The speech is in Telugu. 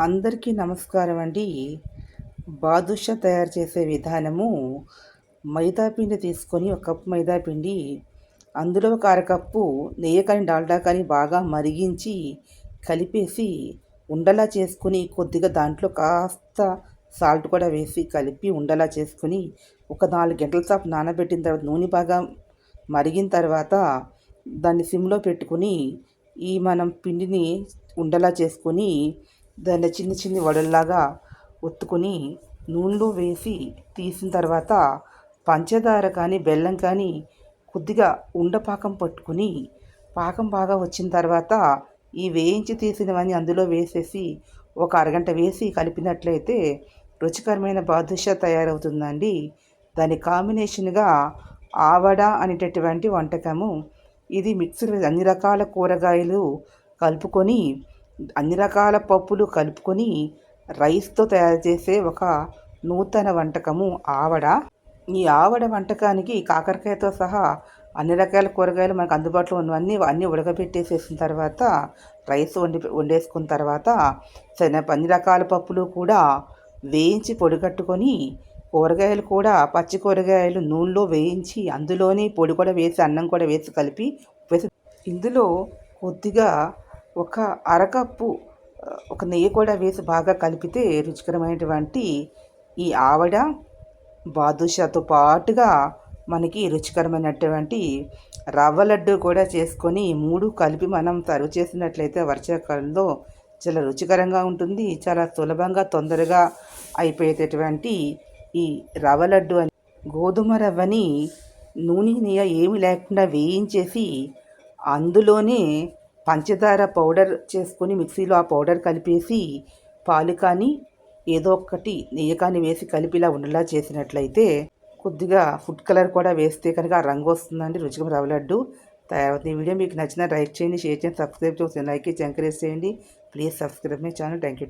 అందరికీ నమస్కారం అండి. బాదుషా తయారు చేసే విధానము మైదా పిండి తీసుకొని ఒక కప్పు మైదా పిండి అందులో ఒక అరకప్పు నెయ్యి కానీ డాల్డా కానీ బాగా మరిగించి కలిపేసి ఉండలా చేసుకుని కొద్దిగా దాంట్లో కాస్త సాల్ట్ కూడా వేసి కలిపి ఉండలా చేసుకుని ఒక నాలుగు గంటల సేపు నానబెట్టిన తర్వాత నూనె బాగా మరిగిన తర్వాత దాన్ని సిమ్లో పెట్టుకుని ఈ మనం పిండిని ఉండలా చేసుకొని దాన్ని చిన్ని చిన్ని వడల్లాగా ఒత్తుకుని నూనెలో వేసి తీసిన తర్వాత పంచదార కానీ బెల్లం కానీ కొద్దిగా ఉండపాకం పట్టుకుని పాకం బాగా వచ్చిన తర్వాత ఈ వేయించి తీసినవన్నీ అందులో వేసేసి ఒక అరగంట వేసి కలిపినట్లయితే రుచికరమైన బాదుషా తయారవుతుందండి. దాని కాంబినేషన్గా ఆవడ అనేటటువంటి వంటకము. ఇది మిక్సర్ అన్ని రకాల కూరగాయలు కలుపుకొని అన్ని రకాల పప్పులు కలుపుకొని రైస్తో తయారు చేసే ఒక నూతన వంటకము ఆవడ. ఈ ఆవడ వంటకానికి కాకరకాయతో సహా అన్ని రకాల కూరగాయలు మనకు అందుబాటులో ఉన్నవన్నీ అన్నీ ఉడకబెట్టేసేసిన తర్వాత రైస్ వండి వండేసుకున్న తర్వాత శనగ అన్ని రకాల పప్పులు కూడా వేయించి పొడిగట్టుకొని కూరగాయలు కూడా పచ్చి కూరగాయలు నూనెలో వేయించి అందులోనే పొడి కూడా వేసి అన్నం కూడా వేసి కలిపి వేసి ఇందులో కొద్దిగా ఒక అరకప్పు ఒక నెయ్యి కూడా వేసి బాగా కలిపితే రుచికరమైనటువంటి ఈ ఆవడ బాదుషాతో పాటుగా మనకి రుచికరమైనటువంటి రవ్వ లడ్డు కూడా చేసుకొని మూడు కలిపి మనం సర్వ్ చేసినట్లయితే వర్షాకాలంలో చాలా రుచికరంగా ఉంటుంది. చాలా సులభంగా తొందరగా అయిపోయేటటువంటి ఈ రవ్వ లడ్డు అని గోధుమ రవ్వని నూనె నెయ్యి ఏమి లేకుండా వేయించేసి అందులోనే పంచదార పౌడర్ చేసుకుని మిక్సీలో ఆ పౌడర్ కలిపేసి పాలు కానీ ఏదో ఒకటి నెయ్యి కానీ వేసి కలిపి ఇలా ఉండలా చేసినట్లయితే కొద్దిగా ఫుడ్ కలర్ కూడా వేస్తే కనుక ఆ రంగు వస్తుందండి రుచిగా రవ్వ లడ్డు. తయారవుతుంది ఈ వీడియో. మీకు నచ్చిన లైక్ చేయండి షేర్ చేయండి సబ్స్క్రైబ్ చేసి లైక్ చేసి ఎంకరేజ్ చేయండి. Please subscribe my channel. Thank you